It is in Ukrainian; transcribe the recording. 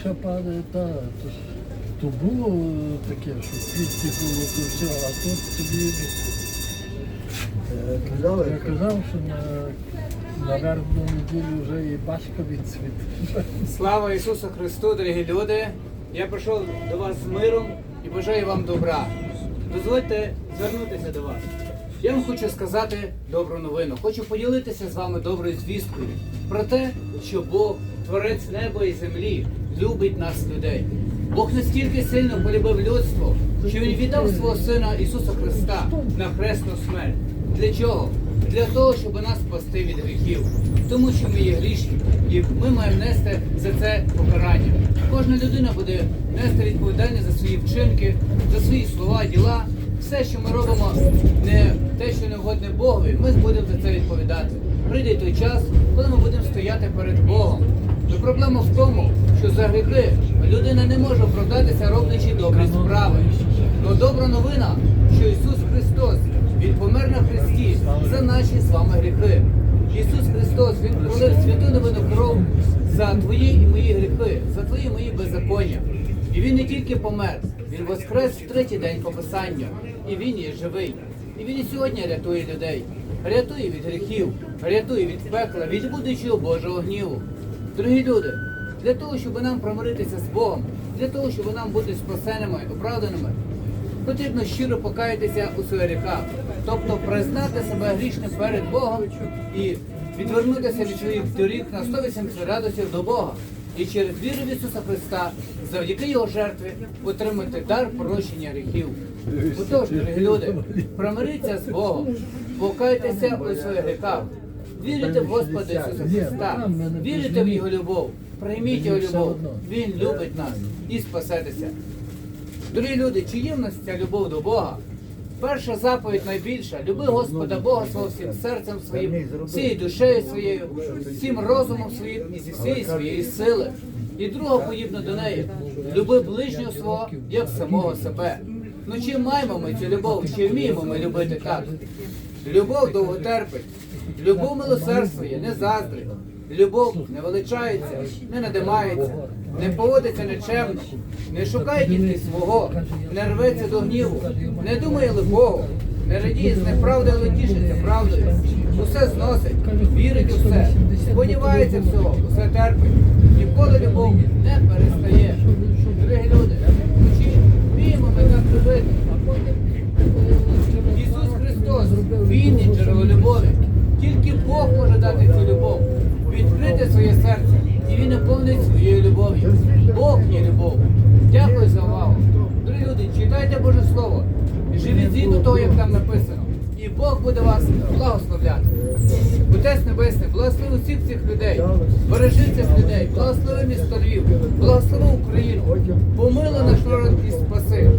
Ще падає, та, то, то було таке, що квітки було, то все, а тут тобі е, Казали, я казав, що на, на вербну неділю вже і бачка відцвіте. Слава Ісусу Христу, дорогі люди! Я прийшов до вас з миром і бажаю вам добра. Дозвольте звернутися до вас. Я вам хочу сказати добру новину. Хочу поділитися з вами доброю звісткою про те, що Бог, творець неба і землі, любить нас людей. Бог настільки сильно полюбив людство, що Він віддав свого Сина Ісуса Христа на хресну смерть. Для чого? Для того, щоб нас спасти від гріхів. Тому що ми є грішні, і ми маємо нести за це покарання. Кожна людина буде нести відповідальність за свої вчинки, за свої слова, діла. Все, що ми робимо, не те, що не угодне Богові, ми будемо за це відповідати. Прийде той час, коли ми будемо стояти перед Богом. Но проблема в тому, що за гріхи людина не може оправдатися, роблячи добрі справи. Но добра новина, що Ісус Христос, Він помер на Христі за наші з вами гріхи. Ісус Христос, Він пролив святу новину кров за твої і мої гріхи, за твої і мої беззаконня. І Він не тільки помер, Він воскрес в третій день по Писанню. І Він є живий. І Він і сьогодні рятує людей. Рятує від гріхів, рятує від пекла, від будучого Божого гніву. Дорогі люди, для того, щоб нам промиритися з Богом, для того, щоб нам бути спасеними, оправданими, потрібно щиро покаятися у своїх гріхах, тобто признати себе грішним перед Богом і відвернутися від своїх доріг на 180 градусів до Бога. І через віру в Ісуса Христа, завдяки Його жертві, отримати дар прощення гріхів. Отож, дорогі люди, промиріться з Богом, покайтеся у своїх гріхах, вірите в Господа Ісуса Христа, вірите в Його любов, прийміть Його любов. Він любить нас і спасетеся. Дорогі люди, чи є в нас ця любов до Бога? Перша заповідь найбільша люби Господа Бога свого всім серцем своїм, всією душею своєю, всім розумом своїм і зі всієї своєї сили. І друга подібна до неї люби ближнього свого, як самого себе. Ну чи маємо ми цю любов, чи вміємо ми любити так? Любов довго терпить, любов милосердствує, не заздрить. Любов не величається, не надимається, не поводиться нечемно, не шукає тільки свого, не рветься до гніву, не думає лихого, не радіє з неправди, але тішиться правдою. Усе зносить, вірить у все, сподівається всього, усе терпить. Ніколи любов не перестає. Дорогі люди, чи вміємо ми так любити? Ісус Христос, Він є джерело любові. Тільки Бог може дати цю любов, відкрити своє серце, і Він наповнить любов'ю. Бог є любов. Дякую за увагу. Дорогі люди, читайте Боже Слово, і живіть згідно того, як там написано. І Бог буде вас благословляти. Отець Небесний, благослови усіх цих людей, бережи цих людей, благослови місто Львів, благослови Україну, помили наш народ і спаси.